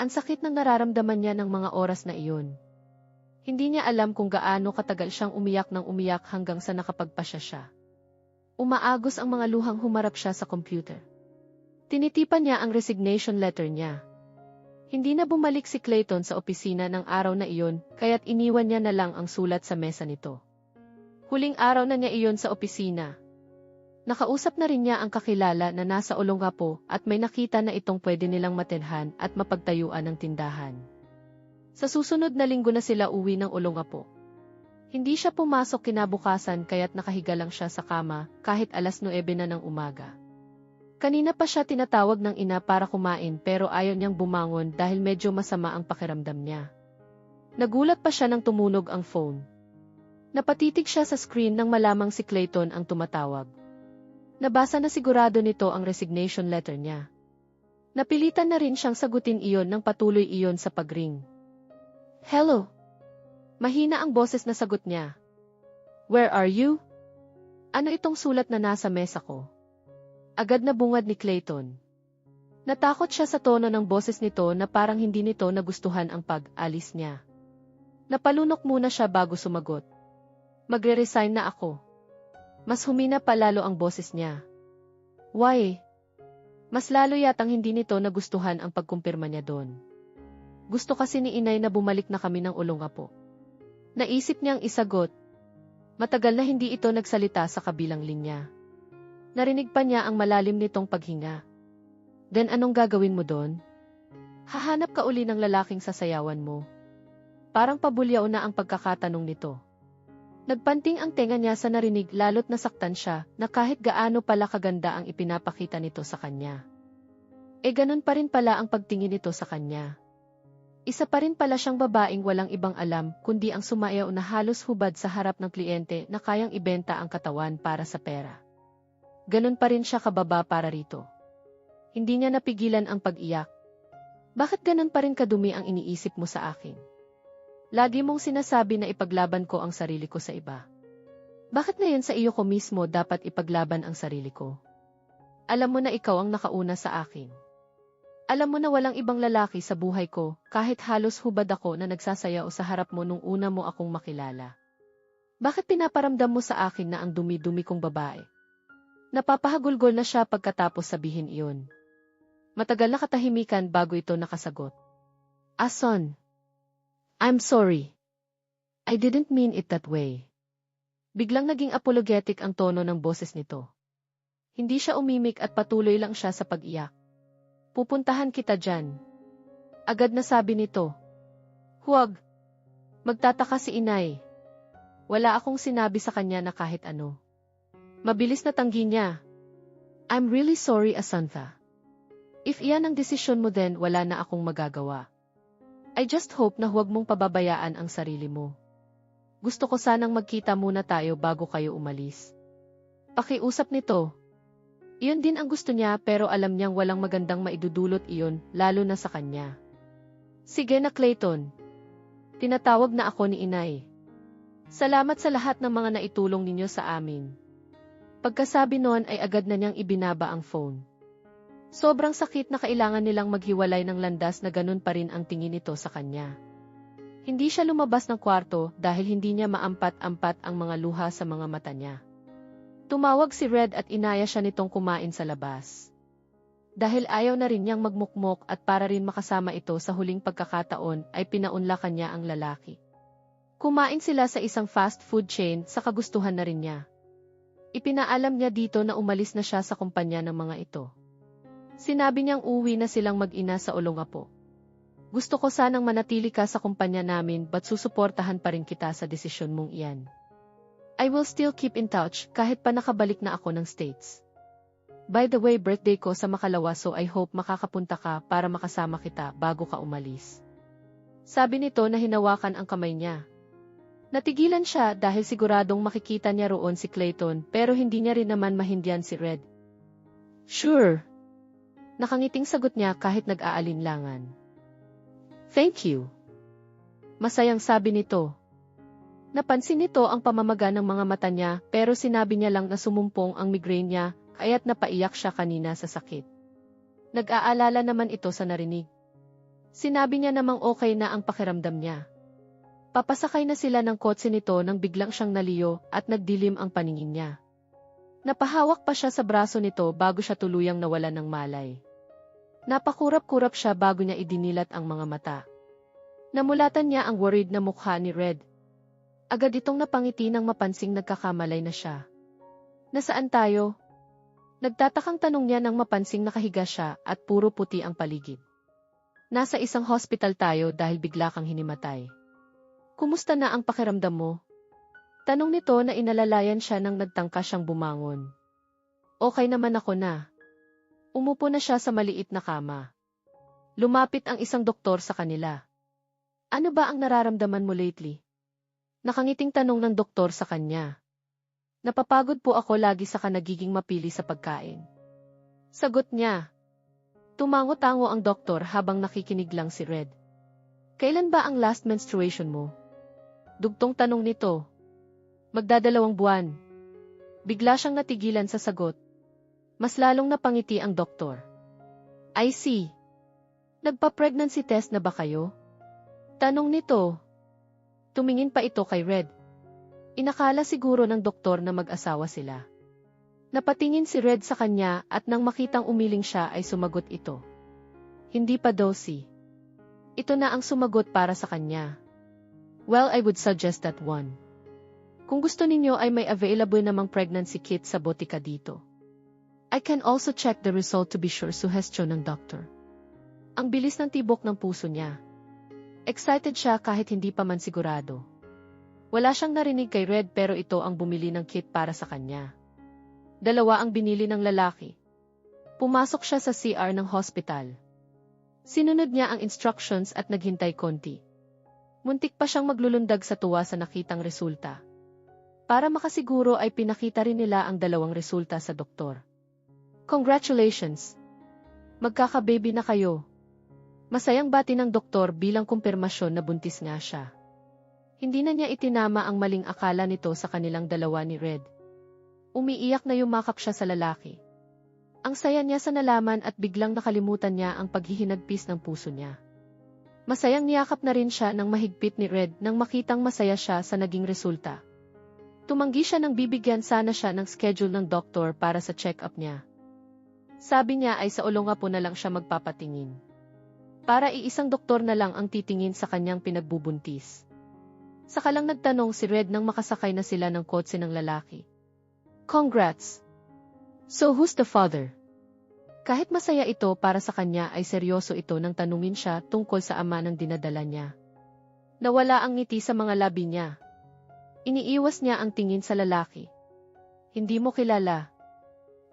Ang sakit ng nararamdaman niya ng mga oras na iyon. Hindi niya alam kung gaano katagal siyang umiyak ng umiyak hanggang sa nakapagpasya siya. Umaagos ang mga luhang humarap siya sa computer. Tinitipan niya ang resignation letter niya. Hindi na bumalik si Clayton sa opisina ng araw na iyon, kaya't iniwan niya na lang ang sulat sa mesa nito. Huling araw na niya iyon sa opisina. Nakausap na rin niya ang kakilala na nasa Olongapo at may nakita na itong pwede nilang matenhan at mapagtayuan ng tindahan. Sa susunod na linggo na sila uwi ng Olongapo. Hindi siya pumasok kinabukasan kaya't nakahiga lang siya sa kama kahit alas 9 na ng umaga. Kanina pa siya tinatawag ng ina para kumain pero ayaw niyang bumangon dahil medyo masama ang pakiramdam niya. Nagulat pa siya nang tumunog ang phone. Napatitig siya sa screen nang malamang si Clayton ang tumatawag. Nabasa na sigurado nito ang resignation letter niya. Napilitan na rin siyang sagutin iyon nang patuloy iyon sa pagring. Hello? Mahina ang boses na sagot niya. Where are you? Ano itong sulat na nasa mesa ko? Agad na bungad ni Clayton. Natakot siya sa tono ng boses nito na parang hindi nito nagustuhan ang pag-alis niya. Napalunok muna siya bago sumagot. Magre-resign na ako. Mas humina pa lalo ang boses niya. Why? Mas lalo yatang hindi nito nagustuhan ang pagkumpirma niya doon. Gusto kasi ni inay na bumalik na kami ng Olongapo. Naisip niyang isagot. Matagal na hindi ito nagsalita sa kabilang linya. Narinig pa niya ang malalim nitong paghinga. Then anong gagawin mo doon? Hahanap ka uli ng lalaking sasayawan mo. Parang pabulyaw na ang pagkakatanong nito. Nagpanting ang tenga niya sa narinig lalo't nasaktan siya na kahit gaano pala kaganda ang ipinapakita nito sa kanya. E ganun pa rin pala ang pagtingin nito sa kanya. Isa pa rin pala siyang babaeng walang ibang alam kundi ang sumayaw na halos hubad sa harap ng kliyente na kayang ibenta ang katawan para sa pera. Ganun pa rin siya kababa para rito. Hindi niya napigilan ang pag-iyak. Bakit ganun pa rin kadumi ang iniisip mo sa akin? Lagi mong sinasabi na ipaglaban ko ang sarili ko sa iba. Bakit ngayon sa iyo ko mismo dapat ipaglaban ang sarili ko? Alam mo na ikaw ang nakauna sa akin. Alam mo na walang ibang lalaki sa buhay ko, kahit halos hubad ako na nagsasayaw sa harap mo nung una mo akong makilala. Bakit pinaparamdam mo sa akin na ang dumi-dumi kong babae? Napapahagulgol na siya pagkatapos sabihin iyon. Matagal na katahimikan bago ito nakasagot. Ason, I'm sorry. I didn't mean it that way. Biglang naging apologetic ang tono ng boses nito. Hindi siya umimik at patuloy lang siya sa pag-iyak. Pupuntahan kita dyan. Agad na sabi nito. Huwag. Magtataka si inay. Wala akong sinabi sa kanya na kahit ano. Mabilis na tanggi niya. I'm really sorry, Asantha. If iyan ang desisyon mo then wala na akong magagawa. I just hope na huwag mong pababayaan ang sarili mo. Gusto ko sanang magkita muna tayo bago kayo umalis. Pakiusap nito. Iyon din ang gusto niya pero alam niyang walang magandang maidudulot iyon lalo na sa kanya. Sige na Clayton. Tinatawag na ako ni inay. Salamat sa lahat ng mga naitulong ninyo sa amin. Pagkasabi noon ay agad na niyang ibinaba ang phone. Sobrang sakit na kailangan nilang maghiwalay ng landas na ganun pa rin ang tingin nito sa kanya. Hindi siya lumabas ng kwarto dahil hindi niya maampat-ampat ang mga luha sa mga mata niya. Tumawag si Red at inaya siya nitong kumain sa labas. Dahil ayaw na rin niyang magmukmok at para rin makasama ito sa huling pagkakataon ay pinaunlakan niya ang lalaki. Kumain sila sa isang fast food chain sa kagustuhan na rin niya. Ipinaalam niya dito na umalis na siya sa kumpanya ng mga ito. Sinabi niyang uwi na silang mag-ina sa Olongapo. Gusto ko sanang manatili ka sa kumpanya namin but susuportahan pa rin kita sa desisyon mong iyan. I will still keep in touch kahit pa nakabalik na ako ng States. By the way, birthday ko sa makalawa so I hope makakapunta ka para makasama kita bago ka umalis. Sabi nito na hinawakan ang kamay niya. Natigilan siya dahil siguradong makikita niya roon si Clayton pero hindi niya rin naman mahindihan si Red. Sure, Nakangiting sagot niya kahit nag-aalinlangan. Thank you. Masayang sabi nito. Napansin nito ang pamamaga ng mga mata niya pero sinabi niya lang na sumumpong ang migraine niya kaya't napaiyak siya kanina sa sakit. Nag-aalala naman ito sa narinig. Sinabi niya namang okay na ang pakiramdam niya. Papasakay na sila ng kotse nito nang biglang siyang naliyo at nagdilim ang paningin niya. Napahawak pa siya sa braso nito bago siya tuluyang nawalan ng malay. Napakurap-kurap siya bago niya idinilat ang mga mata. Namulatan niya ang worried na mukha ni Red. Agad itong napangiti nang mapansing nagkakamalay na siya. Nasaan tayo? Nagtatakang tanong niya nang mapansing nakahiga siya at puro puti ang paligid. Nasa isang hospital tayo dahil bigla kang hinimatay. Kumusta na ang pakiramdam mo? Tanong nito na inalalayan siya nang nagtangka siyang bumangon. Okay naman ako na. Umupo na siya sa maliit na kama. Lumapit ang isang doktor sa kanila. Ano ba ang nararamdaman mo lately? Nakangiting tanong ng doktor sa kanya. Napapagod po ako lagi sa kanagiging mapili sa pagkain. Sagot niya. Tumango-tango ang doktor habang nakikinig lang si Red. Kailan ba ang last menstruation mo? Dugtong tanong nito. Magdadalawang buwan. Bigla siyang natigilan sa sagot. Mas lalong napangiti ang doktor. I see. Nagpa-pregnancy test na ba kayo? Tanong nito. Tumingin pa ito kay Red. Inakala siguro ng doktor na mag-asawa sila. Napatingin si Red sa kanya at nang makitang umiling siya ay sumagot ito. Hindi pa daw. Ito na ang sumagot para sa kanya. Well, I would suggest that one. Kung gusto ninyo ay may available namang pregnancy kit sa botika dito. I can also check the result to be sure suggestion ng doctor. Ang bilis ng tibok ng puso niya. Excited siya kahit hindi pa man sigurado. Wala siyang narinig kay Red pero ito ang bumili ng kit para sa kanya. Dalawa ang binili ng lalaki. Pumasok siya sa CR ng hospital. Sinunod niya ang instructions at naghintay konti. Muntik pa siyang maglulundag sa tuwa sa nakitang resulta. Para makasiguro ay pinakita rin nila ang dalawang resulta sa doktor. Congratulations! Magkaka-baby na kayo. Masayang bati ng doktor bilang kumpirmasyon na buntis nga siya. Hindi na niya itinama ang maling akala nito sa kanilang dalawa ni Red. Umiiyak na yumakap siya sa lalaki. Ang saya niya sa nalaman at biglang nakalimutan niya ang paghihinagpis ng puso niya. Masayang niyakap na rin siya ng mahigpit ni Red nang makitang masaya siya sa naging resulta. Tumanggi siya nang bibigyan sana siya ng schedule ng doktor para sa check-up niya. Sabi niya ay sa ulunga po na lang siya magpapatingin. Para iisang doktor na lang ang titingin sa kanyang pinagbubuntis. Saka lang nagtanong si Red nang makasakay na sila ng kotse ng lalaki. Congrats! So who's the father? Kahit masaya ito para sa kanya ay seryoso ito nang tanungin siya tungkol sa ama ng dinadala niya. Nawala ang ngiti sa mga labi niya. Iniiwas niya ang tingin sa lalaki. Hindi mo kilala.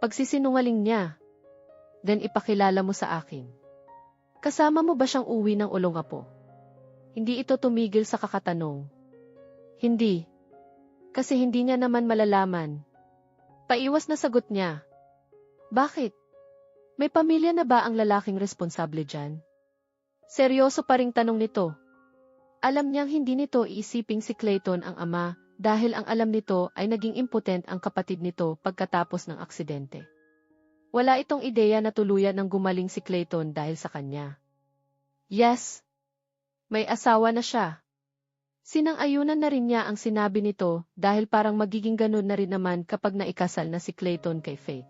Pagsisinungaling niya. Then ipakilala mo sa akin. Kasama mo ba siyang uwi ng ulong apo? Hindi ito tumigil sa kakatanong. Hindi. Kasi hindi niya naman malalaman. Paiwas na sagot niya. Bakit? May pamilya na ba ang lalaking responsable dyan? Seryoso pa ring tanong nito. Alam niyang hindi nito iisiping si Clayton ang ama dahil ang alam nito ay naging impotent ang kapatid nito pagkatapos ng aksidente. Wala itong ideya na tuluyan ng gumaling si Clayton dahil sa kanya. Yes. May asawa na siya. Sinang-ayunan na rin niya ang sinabi nito dahil parang magiging ganun na rin naman kapag naikasal na si Clayton kay Faith.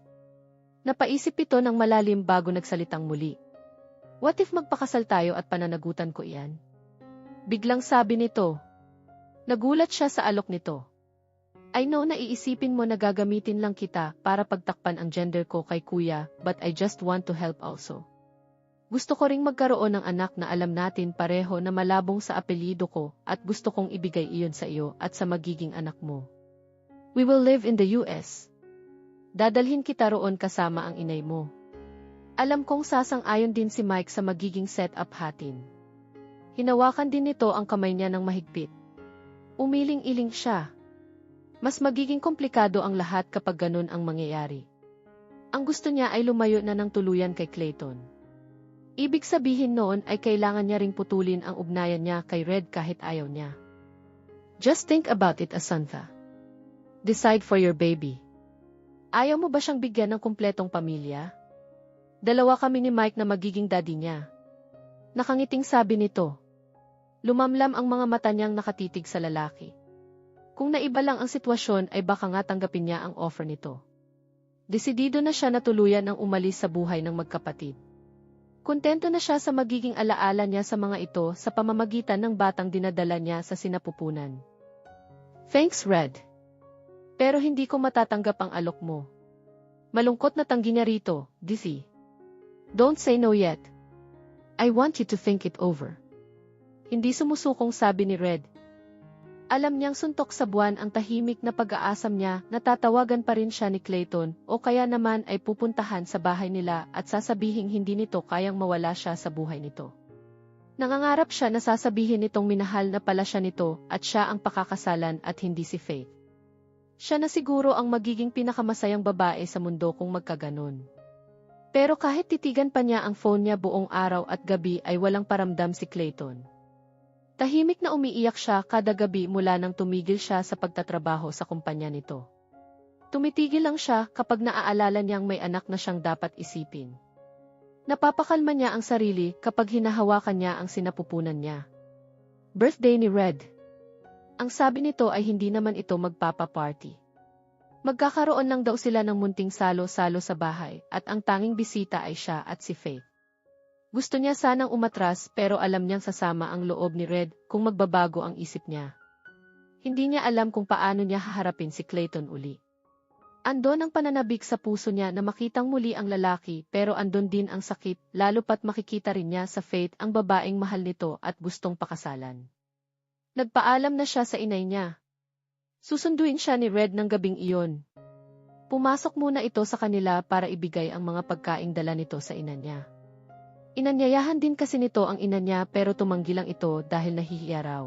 Napaisip ito ng malalim bago nagsalitang muli. What if magpakasal tayo at pananagutan ko iyan? Biglang sabi nito. Nagulat siya sa alok nito. I know na iisipin mo na gagamitin lang kita para pagtakpan ang gender ko kay kuya but I just want to help also. Gusto ko ring magkaroon ng anak na alam natin pareho na malabong sa apelido ko at gusto kong ibigay iyon sa iyo at sa magiging anak mo. We will live in the US. Dadalhin kita roon kasama ang inay mo. Alam kong sasang-ayon din si Mike sa magiging setup hatin. Hinawakan din nito ang kamay niya ng mahigpit. Umiling-iling siya. Mas magiging komplikado ang lahat kapag ganun ang mangyayari. Ang gusto niya ay lumayo na ng tuluyan kay Clayton. Ibig sabihin noon ay kailangan niya ring putulin ang ugnayan niya kay Red kahit ayaw niya. Just think about it, Asantha. Decide for your baby. Ayaw mo ba siyang bigyan ng kumpletong pamilya? Dalawa kami ni Mike na magiging daddy niya. Nakangiting sabi nito. Lumamlam ang mga mata niyang nakatitig sa lalaki. Kung naiba lang ang sitwasyon ay baka nga tanggapin niya ang offer nito. Desidido na siya na tuluyan ang umalis sa buhay ng magkapatid. Kontento na siya sa magiging alaala niya sa mga ito sa pamamagitan ng batang dinadala niya sa sinapupunan. Thanks, Red. Pero hindi ko matatanggap ang alok mo. Malungkot na tanggi niya rito, Dizzy. Don't say no yet. I want you to think it over. Hindi sumusukong sabi ni Red. Alam niyang suntok sa buwan ang tahimik na pag-aasam niya na tatawagan pa rin siya ni Clayton o kaya naman ay pupuntahan sa bahay nila at sasabihing hindi nito kayang mawala siya sa buhay nito. Nangangarap siya na sasabihin nitong minahal na pala siya nito at siya ang pakakasalan at hindi si Faith. Siya na siguro ang magiging pinakamasayang babae sa mundo kung magkaganon. Pero kahit titigan pa niya ang phone niya buong araw at gabi ay walang paramdam si Clayton. Tahimik na umiiyak siya kada gabi mula nang tumigil siya sa pagtatrabaho sa kumpanya nito. Tumitigil lang siya kapag naaalala niyang may anak na siyang dapat isipin. Napapakalma niya ang sarili kapag hinahawakan niya ang sinapupunan niya. Birthday ni Red. Ang sabi nito ay hindi naman ito magpapa-party. Magkakaroon lang daw sila ng munting salo-salo sa bahay at ang tanging bisita ay siya at si Faith. Gusto niya sanang umatras pero alam niyang sasama ang loob ni Red kung magbabago ang isip niya. Hindi niya alam kung paano niya haharapin si Clayton uli. Andon ang pananabik sa puso niya na makitang muli ang lalaki pero andon din ang sakit lalo pat makikita rin niya sa Faith ang babaeng mahal nito at gustong pakasalan. Nagpaalam na siya sa inay niya. Susunduin siya ni Red ng gabing iyon. Pumasok muna ito sa kanila para ibigay ang mga pagkaing dala nito sa ina niya. Inanyayahan din kasi nito ang ina niya pero tumanggi lang ito dahil nahihiya raw.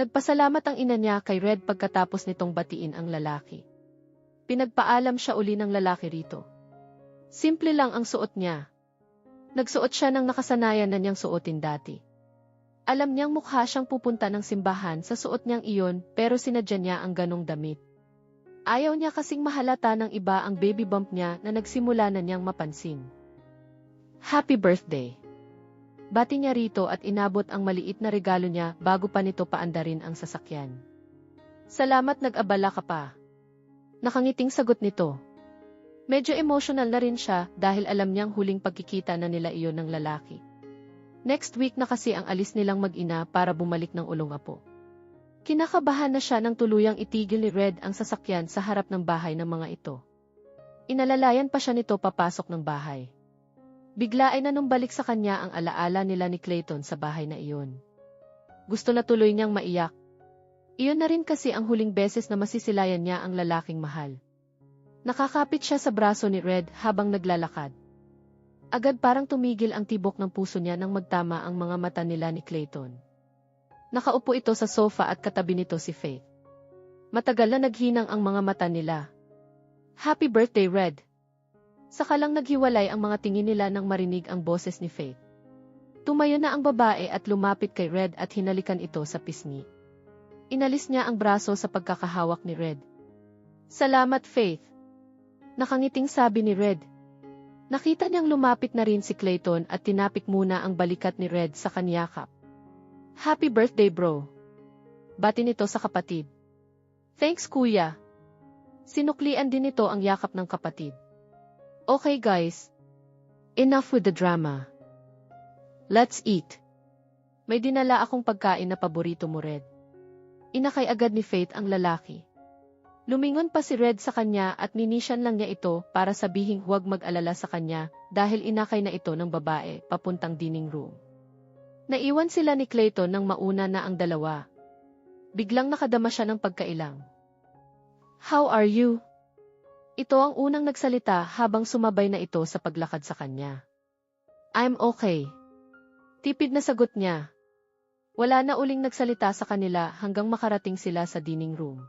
Nagpasalamat ang ina niya kay Red pagkatapos nitong batiin ang lalaki. Pinagpaalam siya uli ng lalaki rito. Simple lang ang suot niya. Nagsuot siya ng nakasanayan na niyang suotin dati. Alam niyang mukha siyang pupunta ng simbahan sa suot niyang iyon pero sinadya niya ang ganong damit. Ayaw niya kasing mahalata ng iba ang baby bump niya na nagsimula na niyang mapansin. Happy birthday! Bati niya rito at inabot ang maliit na regalo niya bago pa nito paandarin ang sasakyan. Salamat nag-abala ka pa. Nakangiting sagot nito. Medyo emotional na rin siya dahil alam niyang huling pagkikita na nila iyon ng lalaki. Next week na kasi ang alis nilang mag-ina para bumalik ng ulong apo. Kinakabahan na siya nang tuluyang itigil ni Red ang sasakyan sa harap ng bahay ng mga ito. Inalalayan pa siya nito papasok ng bahay. Bigla ay nanumbalik sa kanya ang alaala nila ni Clayton sa bahay na iyon. Gusto na tuloy niyang maiyak. Iyon na rin kasi ang huling beses na masisilayan niya ang lalaking mahal. Nakakapit siya sa braso ni Red habang naglalakad. Agad parang tumigil ang tibok ng puso niya nang magtama ang mga mata nila ni Clayton. Nakaupo ito sa sofa at katabi nito si Faith. Matagal na naghinang ang mga mata nila. Happy birthday, Red! Saka lang naghiwalay ang mga tingin nila nang marinig ang boses ni Faith. Tumayo na ang babae at lumapit kay Red at hinalikan ito sa pisngi. Inalis niya ang braso sa pagkakahawak ni Red. Salamat, Faith. Nakangiting sabi ni Red. Nakita niyang lumapit na rin si Clayton at tinapik muna ang balikat ni Red sa kanyakap. Happy birthday, bro. Bati nito sa kapatid. Thanks, kuya. Sinuklian din nito ang yakap ng kapatid. Okay guys. Enough with the drama. Let's eat. May dinala akong pagkain na paborito mo, Red. Inakay agad ni Faith ang lalaki. Lumingon pa si Red sa kanya at ninisyan lang niya ito para sabihing huwag mag-alala sa kanya dahil inakay na ito ng babae papuntang dining room. Naiwan sila ni Clayton nang mauna na ang dalawa. Biglang nakadama siya ng pagkailang. How are you? Ito ang unang nagsalita habang sumabay na ito sa paglakad sa kanya. I'm okay. Tipid na sagot niya. Wala na uling nagsalita sa kanila hanggang makarating sila sa dining room.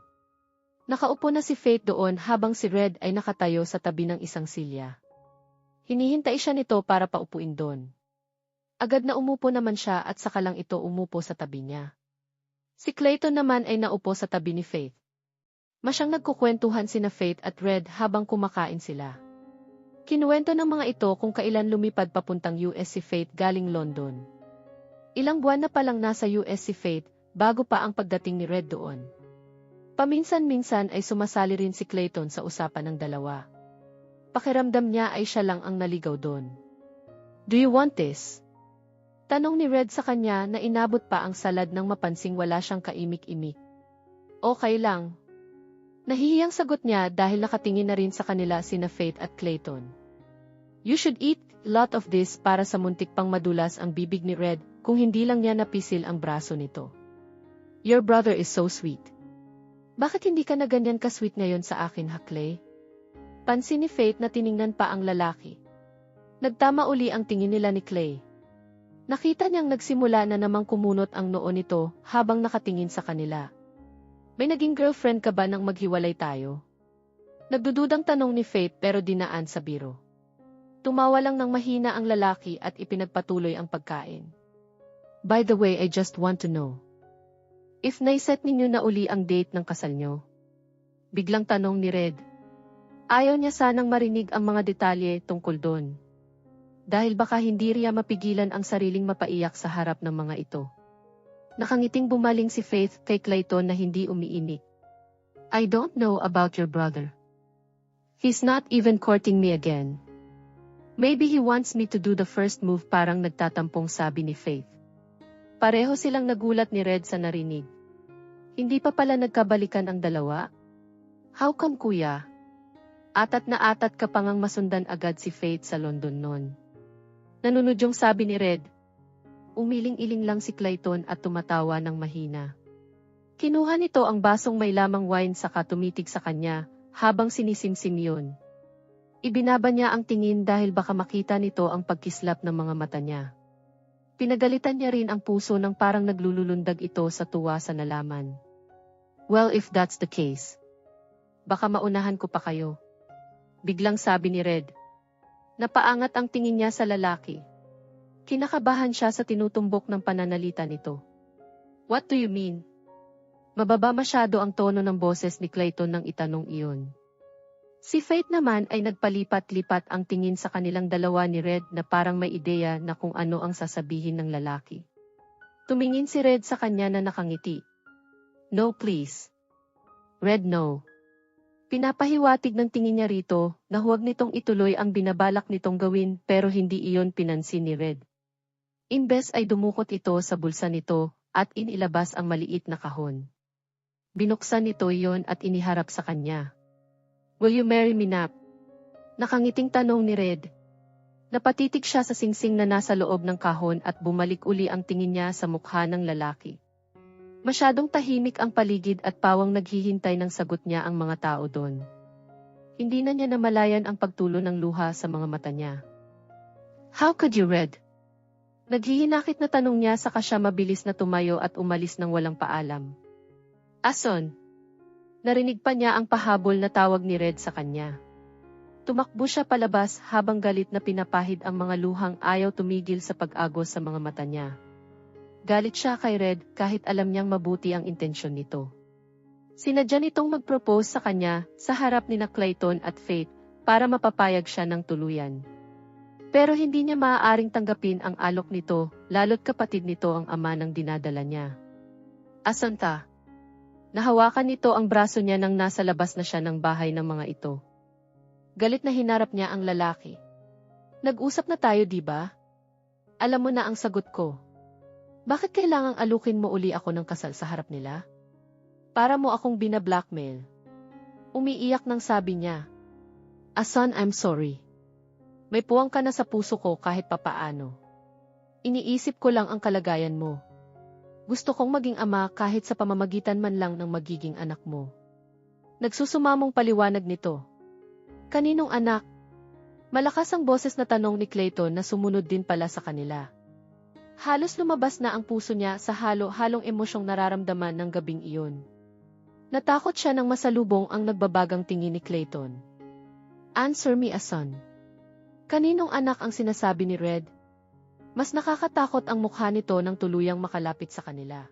Nakaupo na si Faith doon habang si Red ay nakatayo sa tabi ng isang silya. Hinihintay siya nito para paupuin doon. Agad na umupo naman siya at saka lang ito umupo sa tabi niya. Si Clayton naman ay naupo sa tabi ni Faith. Masyang nagkukwentuhan sina Faith at Red habang kumakain sila. Kinuwento ng mga ito kung kailan lumipad papuntang US si Faith galing London. Ilang buwan na palang nasa US si Faith, bago pa ang pagdating ni Red doon. Paminsan-minsan ay sumasali rin si Clayton sa usapan ng dalawa. Pakiramdam niya ay siya lang ang naligaw doon. Do you want this? Tanong ni Red sa kanya na inabot pa ang salad nang mapansing wala siyang kaimik-imik. Okay lang. Nahihiyang sagot niya dahil nakatingin na rin sa kanila sina Faith at Clayton. You should eat lot of this para sa muntik pang madulas ang bibig ni Red kung hindi lang niya napisil ang braso nito. Your brother is so sweet. Bakit hindi ka na ganyan ka-sweet ngayon sa akin, ha, Clay? Pansin ni Faith na tiningnan pa ang lalaki. Nagtama uli ang tingin nila ni Clay. Nakita niyang nagsimula na namang kumunot ang noo nito habang nakatingin sa kanila. May naging girlfriend ka ba nang maghiwalay tayo? Nagdududang tanong ni Faith pero dinaan sa biro. Tumawa lang ng mahina ang lalaki at ipinagpatuloy ang pagkain. By the way, I just want to know. If naiset ninyo na uli ang date ng kasal nyo? Biglang tanong ni Red. Ayaw niya sanang marinig ang mga detalye tungkol doon. Dahil baka hindi riya mapigilan ang sariling mapaiyak sa harap ng mga ito. Nakangiting bumaling si Faith kay Clayton na hindi umiinik. I don't know about your brother. He's not even courting me again. Maybe he wants me to do the first move parang nagtatampong sabi ni Faith. Pareho silang nagulat ni Red sa narinig. Hindi pa pala nagkabalikan ang dalawa? How come kuya? Atat na atat ka pangang masundan agad si Faith sa London noon. Nanunudyong sabi ni Red. Umiling-iling lang si Clayton at tumatawa ng mahina. Kinuha nito ang basong may lamang wine saka tumitig sa kanya, habang sinisimsim yun. Ibinaba niya ang tingin dahil baka makita nito ang pagkislap ng mga mata niya. Pinagalitan niya rin ang puso ng parang naglululundag ito sa tuwa sa nalaman. Well if that's the case. Baka maunahan ko pa kayo. Biglang sabi ni Red. Napaangat ang tingin niya sa lalaki. Kinakabahan siya sa tinutumbok ng pananalita nito. What do you mean? Mababa masyado ang tono ng boses ni Clayton nang itanong iyon. Si Faith naman ay nagpalipat-lipat ang tingin sa kanilang dalawa ni Red na parang may ideya na kung ano ang sasabihin ng lalaki. Tumingin si Red sa kanya na nakangiti. No please. Red no. Pinapahiwatig ng tingin niya rito na huwag nitong ituloy ang binabalak nitong gawin pero hindi iyon pinansin ni Red. Imbes ay dumukot ito sa bulsa nito at inilabas ang maliit na kahon. Binuksan nito iyon at iniharap sa kanya. Will you marry me, Nap? Nakangiting tanong ni Red. Napatitig siya sa singsing na nasa loob ng kahon at bumalik uli ang tingin niya sa mukha ng lalaki. Masyadong tahimik ang paligid at pawang naghihintay ng sagot niya ang mga tao doon. Hindi na niya namalayan ang pagtulo ng luha sa mga mata niya. How could you, Red? Naghihinakit na tanong niya sa siya mabilis na tumayo at umalis ng walang paalam. Ason? Narinig pa niya ang pahabol na tawag ni Red sa kanya. Tumakbo siya palabas habang galit na pinapahid ang mga luhang ayaw tumigil sa pag-agos sa mga mata niya. Galit siya kay Red kahit alam niyang mabuti ang intensyon nito. Sinadya nitong mag-propose sa kanya sa harap ni na Clayton at Faith para mapapayag siya ng tuluyan. Pero hindi niya maaaring tanggapin ang alok nito, lalo't kapatid nito ang ama ng dinadala niya. Asanta. Nahawakan nito ang braso niya nang nasa labas na siya ng bahay ng mga ito. Galit na hinarap niya ang lalaki. Nag-usap na tayo, di ba? Alam mo na ang sagot ko. Bakit kailangang alukin mo uli ako ng kasal sa harap nila? Para mo akong bina-blackmail. Umiiyak nang sabi niya. Asan, I'm sorry. May puwang ka na sa puso ko kahit papaano. Iniisip ko lang ang kalagayan mo. Gusto kong maging ama kahit sa pamamagitan man lang ng magiging anak mo. Nagsusumamong paliwanag nito. Kaninong anak? Malakas ang boses na tanong ni Clayton na sumunod din pala sa kanila. Halos lumabas na ang puso niya sa halo-halong emosyong nararamdaman ng gabing iyon. Natakot siya nang masalubong ang nagbabagang tingin ni Clayton. Answer me, Ason. Kaninong anak ang sinasabi ni Red? Mas nakakatakot ang mukha nito nang tuluyang makalapit sa kanila.